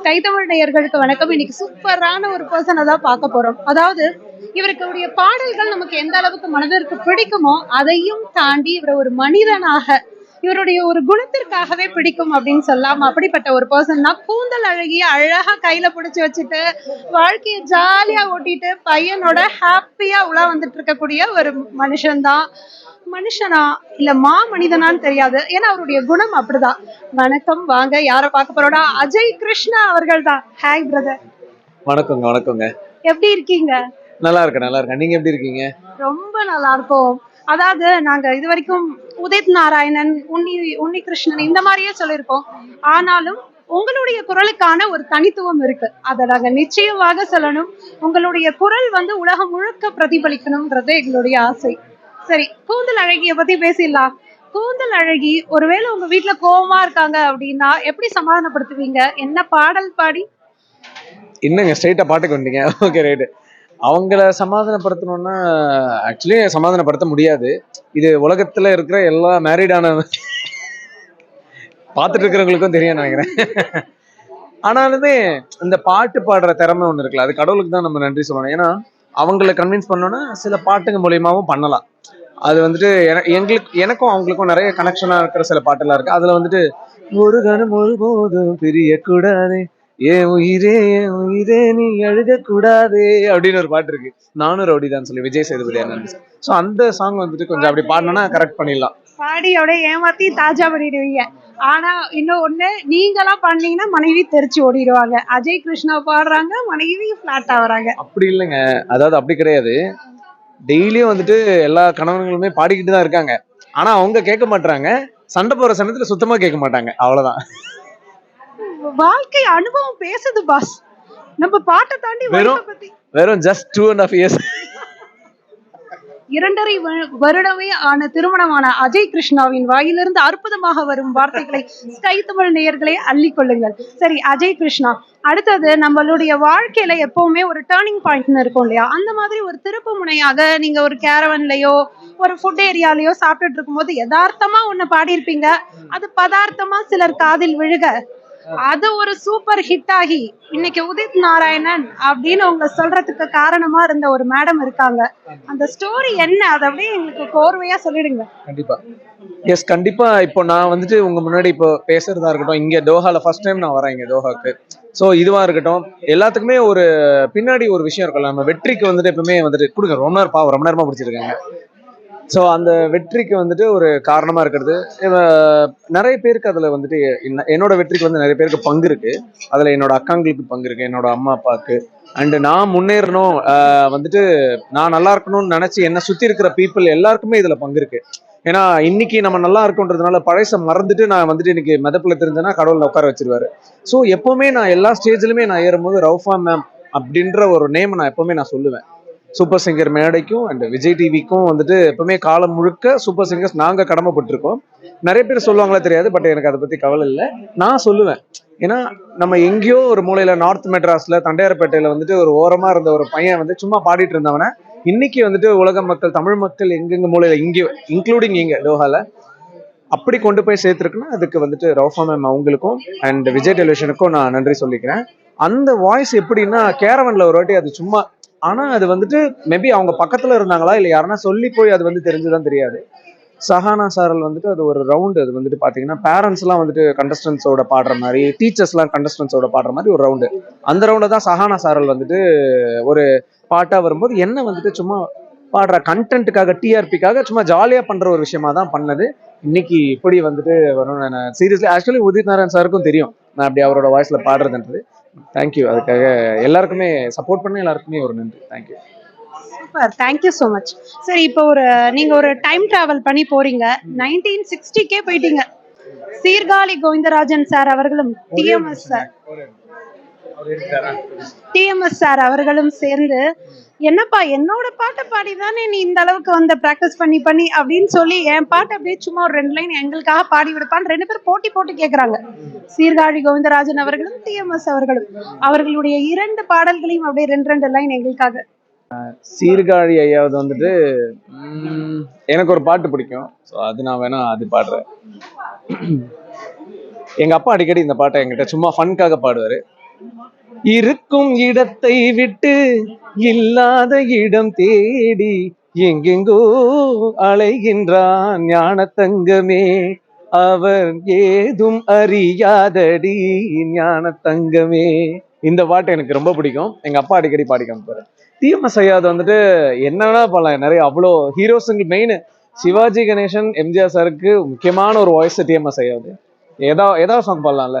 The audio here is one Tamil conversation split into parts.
ஸ்கை தமிழ் நேயர்களுக்கு வணக்கம். இன்னைக்கு சூப்பரான ஒரு பர்சனை தான் பார்க்க போறோம். அதாவது இவருக்குடைய பாடல்கள் நமக்கு எந்த அளவுக்கு மனதிற்கு பிடிக்குமோ அதையும் தாண்டி இவர ஒரு மனிதனாக இவருடைய ஒரு குணத்திற்காகவே பிடிக்கும் அப்படின்னு சொல்லலாம் அப்படிப்பட்ட ஒரு பர்சன் தான் கூந்தல் அழகிய அழகா கையில பிடிச்சி வச்சுட்டு வாழ்க்கையை ஜாலியா ஓட்டிட்டு பையனோட ஹாப்பியா உலா வந்துட்டு இருக்கக்கூடிய ஒரு மனுஷன்தான் மனுஷனா இல்ல மா மனிதனான்னு தெரியாது. ஏன்னா அவருடைய குணம் அப்படிதான். வணக்கம் வாங்க யார பார்க்க போறோம்னா அஜய் கிருஷ்ணா அவர்கள் தான். ஹாய் பிரதர் வணக்கங்க வணக்கங்க. எப்படி இருக்கீங்க? நல்லா இருக்கேன் நல்லா இருக்கேன். நீங்க எப்படி இருக்கீங்க? ரொம்ப நல்லா இருக்கும். அதாவது நாங்க இது வரைக்கும் உதித் நாராயணன் உன்னி உன்னி கிருஷ்ணன் இந்த மாதிரியே சொல்லியிருக்கோம். ஆனாலும் உங்களுடைய குரலுக்கான ஒரு தனித்துவம் இருக்கு. அதை நாங்க நிச்சயமாக சொல்லணும். உங்களுடைய குரல் வந்து உலகம் முழுக்க பிரதிபலிக்கணும்ன்றது எங்களுடைய ஆசை. சரி கூந்தல் அழகிய பத்தி பேசிடலாம். கூந்தல் அழகி ஒருவேளை உங்க வீட்டுல கோவமா இருக்காங்க அப்படின்னா எப்படி சமாதானப்படுத்துவீங்க? என்ன பாடல் பாடி? என்னங்க ஸ்ட்ரைட்டா பாட்டுக்கு வந்துட்டீங்க ஓகே ரைட்டு அவங்கள சமாதானப்படுத்தணும்னா ஆக்சுவலி சமாதானப்படுத்த முடியாது. இது உலகத்துல இருக்கிற எல்லா மேரிடான பார்த்துட்டு இருக்கிறவங்களுக்கும் தெரியும் நினைக்கிறேன். ஆனாலுமே இந்த பாட்டு பாடுற திறமை ஒன்று இருக்குல்ல அது கடவுளுக்கு தான் நம்ம நன்றி சொல்லணும். ஏன்னா அவங்கள கன்வின்ஸ் பண்ணோன்னா சில பாட்டுங்க மூலியமாவும் பண்ணலாம். அது வந்துட்டு எங்களுக்கு எனக்கும் அவங்களுக்கும் நிறைய கனெக்ஷனா இருக்கிற சில பாட்டெல்லாம் இருக்கு. அதுல வந்துட்டு ஒரு கணம் ஒருபோதும் பிரிய பிரியக்கூடாது ஏன் உயிரே என் உயிரே நீ அழுக கூடாதே அப்படின்னு ஒரு பாட்டு இருக்கு. நானும் ரவுடிதான் சொல்லி விஜய் சேதுபதி அண்ணன். ஸோ அந்த சாங் வந்துட்டு கொஞ்சம் அப்படி பாடினோன்னா கரெக்ட் பண்ணிடலாம். பாடி அப்படியே ஏமாத்தி தாஜா பண்ணிடுவீங்க. ஆனா இன்னும் ஒண்ணு நீங்களா பண்ணீங்கன்னா மனைவி தெரிச்சு ஓடிடுவாங்க. அஜய் கிருஷ்ணா பாடுறாங்க மனைவி பிளாட் ஆகுறாங்க. அப்படி இல்லைங்க. அதாவது அப்படி கிடையாது. டெய்லியும் வந்துட்டு எல்லா கணவன்களுமே பாடிக்கிட்டு தான் இருக்காங்க. ஆனா அவங்க கேட்க மாட்டாங்க சண்டை போற சமயத்துல சுத்தமா கேட்க மாட்டாங்க. அவ்வளவுதான். வாழ்க்கை அனுபவம் பேசுது பாஸ் நம்ம பாட்டை தாண்டி வெறும் வெறும் just two and half years இரண்டரை வருடமே ஆன திருமணமான அஜய் கிருஷ்ணாவின் வாயிலிருந்து அற்புதமாக வரும் வார்த்தைகளை ஸ்கை தமிழ் நேயர்களே அள்ளிக் கொள்ளுங்கள். சரி அஜய் கிருஷ்ணா அடுத்தது நம்மளுடைய வாழ்க்கையில எப்பவுமே ஒரு டேர்னிங் பாயிண்ட்னு இருக்கும் இல்லையா? அந்த மாதிரி ஒரு திருப்பு முனையாக நீங்க ஒரு கேரவன்லயோ ஒரு ஃபுட் ஏரியாலயோ சாப்பிட்டுட்டு இருக்கும்போது யதார்த்தமா ஒண்ணு பாடியிருப்பீங்க. அது பதார்த்தமா சிலர் காதில் விழுக. அது ஒரு சூப்பர் ஹிட் ஆகி இன்னைக்கு உதித் நாராயணன் அப்படின்னு உங்க சொல்றதுக்கு காரணமா இருந்த ஒரு மேடம் இருக்காங்க. அந்த ஸ்டோரி என்ன? அதை அப்படியே எங்களுக்கு கோர்வையா சொல்லிடுங்க. கண்டிப்பா. எஸ் கண்டிப்பா. இப்போ நான் வந்துட்டு உங்க முன்னாடி இப்போ பேசுறதா இருக்கட்டும் இங்க தோஹால ஃபர்ஸ்ட் டைம் நான் வரேன் இங்க தோஹாக்கு ஸோ இதுவா இருக்கட்டும் எல்லாத்துக்குமே ஒரு பின்னாடி ஒரு விஷயம் இருக்கும்ல நம்ம வெற்றிக்கு வந்துட்டு எப்பவுமே வந்துட்டு கொடுங்க ரொம்ப நேரம் பாவம் ரொம்ப நேரமா பிடிச்சிருக்காங்க. ஸோ அந்த வெற்றிக்கு வந்துட்டு ஒரு காரணமாக இருக்கிறது. நிறைய பேருக்கு அதில் வந்துட்டு என்ன- என்னோட வெற்றிக்கு வந்து நிறைய பேருக்கு பங்கு இருக்கு. அதில் என்னோட அக்காங்களுக்கு பங்கு இருக்கு என்னோட அம்மா அப்பாவுக்கு அண்டு நான் முன்னேறணும் வந்துட்டு நான் நல்லா இருக்கணும்னு நினச்சி என்னை சுற்றி இருக்கிற பீப்புள் எல்லாருக்குமே இதில் பங்கு இருக்கு. ஏன்னா இன்னைக்கு நம்ம நல்லா இருக்கோன்றதுனால பழச மறந்துட்டு நான் வந்துட்டு இன்னைக்கு மெதப்பில் தெரிஞ்சேன்னா கடவுளில் உட்கார வச்சிருவாரு. ஸோ எப்பவுமே நான் எல்லா ஸ்டேஜ்லயுமே நான் ஏறும்போது ரவுஃபா மேம் அப்படின்ற ஒரு நேம் நான் எப்பவுமே நான் சொல்லுவேன். சூப்பர் சிங்கர் மேடைக்கும் அண்ட் விஜய் டிவிக்கும் வந்துட்டு எப்பவுமே காலம் முழுக்க சூப்பர் சிங்கர்ஸ் நாங்க கடமைப்பட்டிருக்கோம். நிறைய பேர் சொல்லுவாங்களா தெரியாது பட் எனக்கு அதை பத்தி கவலை இல்லை. நான் சொல்லுவேன். ஏன்னா நம்ம எங்கேயோ ஒரு மூலையில நார்த் மெட்ராஸ்ல தண்டையார்பேட்டையில வந்துட்டு ஒரு ஓரமா இருந்த ஒரு பையன் வந்து சும்மா பாடிட்டு இருந்தவன இன்னைக்கு வந்துட்டு உலக மக்கள் தமிழ் மக்கள் எங்கெங்க மூலையில இங்கே இன்க்ளூடிங் இங்க டோஹால அப்படி கொண்டு போய் சேர்த்துருக்குன்னா அதுக்கு வந்துட்டு ரவுஃபா மேம் அவங்களுக்கும் அண்ட் விஜய் டெலிவிஷனுக்கும் நான் நன்றி சொல்லிக்கிறேன். அந்த வாய்ஸ் எப்படின்னா கேரவன்ல ஒரு வாட்டி அது சும்மா ஆனா அது வந்துட்டு மேபி அவங்க பக்கத்துல இருந்தாங்களா இல்லை யாருன்னா சொல்லி போய் அது வந்து தெரிஞ்சுதான் தெரியாது. சஹானா சாரல் வந்துட்டு அது ஒரு ரவுண்டு அது வந்துட்டு பார்த்தீங்கன்னா பேரண்ட்ஸ்லாம் வந்துட்டு கண்டஸ்டன்ஸோட பாடுற மாதிரி டீச்சர்ஸ்லாம் கண்டஸ்டன்ஸோட பாடுற மாதிரி ஒரு ரவுண்டு அந்த ரவுண்டில் தான் சஹானா சாரல் வந்துட்டு ஒரு பாட்டாக வரும்போது என்ன வந்துட்டு சும்மா பாடுற கண்டென்ட்டுக்காக டிஆர்பிக்காக சும்மா ஜாலியாக பண்ணுற ஒரு விஷயமா தான் பண்ணது. இன்னைக்கு இப்படி வந்துட்டு வரும் நான் சீரியஸ்லி ஆக்சுவலி உதித் நாராயண் சாருக்கும் தெரியும். நான் அப்படி அவரோட வாய்ஸில் பாடுறதுன்றது. தேங்க்யூ அதுக்காக எல்லாருக்குமே சப்போர்ட் பண்ண எல்லாருக்குமே ஒரு நன்றி. Thank you super thank you so much சரி இப்போ ஒரு நீங்க ஒரு டைம் டிராவல் பண்ணி போறீங்க. நைன்டீன் சிக்ஸ்டிக்கே போயிட்டீங்க. சீர்காழி கோவிந்தராஜன் சார் அவர்களும் டிஎம்எஸ் சார் டிஎம்எஸ் சார் அவர்களும் சேர்ந்து என்னப்பா என்னோட பாட்டை பாடி தானே நீ இந்த அளவுக்கு வந்து ப்ராக்டிஸ் பண்ணி பண்ணி அப்படின்னு சொல்லி என் பாட்டை அப்படியே சும்மா ஒரு ரெண்டு லைன் எங்களுக்காக பாடி விடுப்பான்னு ரெண்டு பேரும் போட்டி போட்டு கேட்குறாங்க சீர்காழி கோவிந்தராஜன் அவர்களும் டிஎம்எஸ் அவர்களும். அவர்களுடைய இரண்டு பாடல்களையும் அப்படியே ரெண்டு ரெண்டு லைன் எங்களுக்காக. சீர்காழி ஐயாவது வந்துட்டு எனக்கு ஒரு பாட்டு பிடிக்கும். ஸோ அது நான் வேணா அது பாடுறேன். எங்க அப்பா அடிக்கடி இந்த பாட்டை என்கிட்ட சும்மா ஃபன்காக பாடுவாரு. இருக்கும் இடத்தை விட்டு இல்லாத இடம் தேடி எங்கெங்கோ அலைகின்றான் ஞான தங்கமே அவர் ஏதும் அறியாதடி ஞான தங்கமே இந்த பாட்டு எனக்கு ரொம்ப பிடிக்கும். எங்க அப்பா அடிக்கடி பாடி காமிப்பாரு. டிஎம்எஸ் ஐயாவது வந்துட்டு என்னன்னா பண்ணலாம் நிறைய அவ்வளோ ஹீரோஸுங்க மெயின் சிவாஜி கணேசன் எம்ஜிஆர் சாருக்கு முக்கியமான ஒரு வாய்ஸ் டிஎம்எஸ் ஐயாவது. ஏதா ஏதாவது சாங் பாடலாம்ல?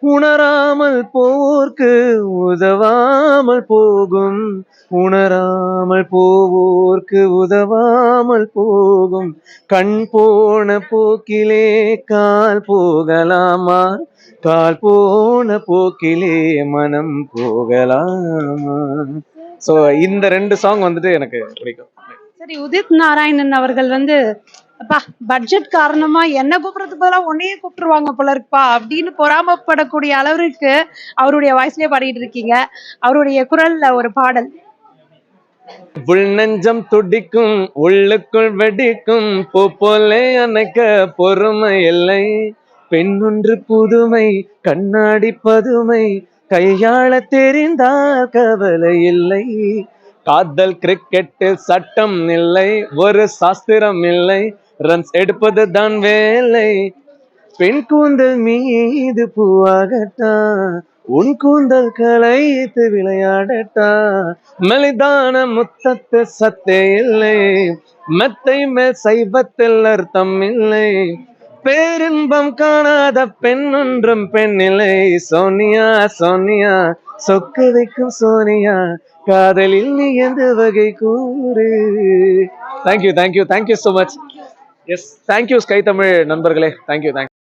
உணராமல் போர்க்கு உதவாமல் போகும். உணராமல் போவோர்க்கு உதவாமல் போகும். கண் போன போக்கிலே கால் போகலாமா? கால் போன போக்கிலே மனம் போகலாமா? சோ இந்த ரெண்டு சாங் வந்துட்டு எனக்கு பிடிக்கும். சரி உதித் நாராயணன் அவர்கள் வந்து அப்பா பட்ஜெட் காரணமா என்ன கூப்பிடுறதுக்கு பதிலாக உன்னையே கூப்பிட்டுருவாங்க போல இருக்குப்பா அப்படின்னு பொறாமப்படக்கூடிய அளவிற்கு அவருடைய வாய்ஸ்லயே பாடிட்டு இருக்கீங்க. அவருடைய குரல்ல ஒரு பாடல். உள் நெஞ்சம் துடிக்கும் உள்ளுக்குள் வெடிக்கும் பூ போலே அணைக்க பொறுமை இல்லை. பெண்ணொன்று புதுமை கண்ணாடி பதுமை கையாள தெரிந்தால் கவலை இல்லை. காதல் கிரிக்கெட்டில் சட்டம் இல்லை ஒரு சாஸ்திரம் இல்லை. ரன்ஸ் எடுப்பது தான் வேலை. பெண் கூந்தல் மீது பூவாகட்டா உன் கூந்தல் கலைத்து விளையாடட்டா. மெலிதான முத்தத்து சத்தே இல்லை. மெத்தை மேல் சைவத்தில் அர்த்தம் இல்லை. பேரின்பம் காணாத பெண் ஒன்றும் பெண்ணில்லை சோனியா சோனியா சொக்க வைக்கும் சோனியா காதலில் நீ எந்த வகை கூறு? Thank you thank you thank you so much yes thank you Sky Tamil நண்பர்களே. Thank you thank you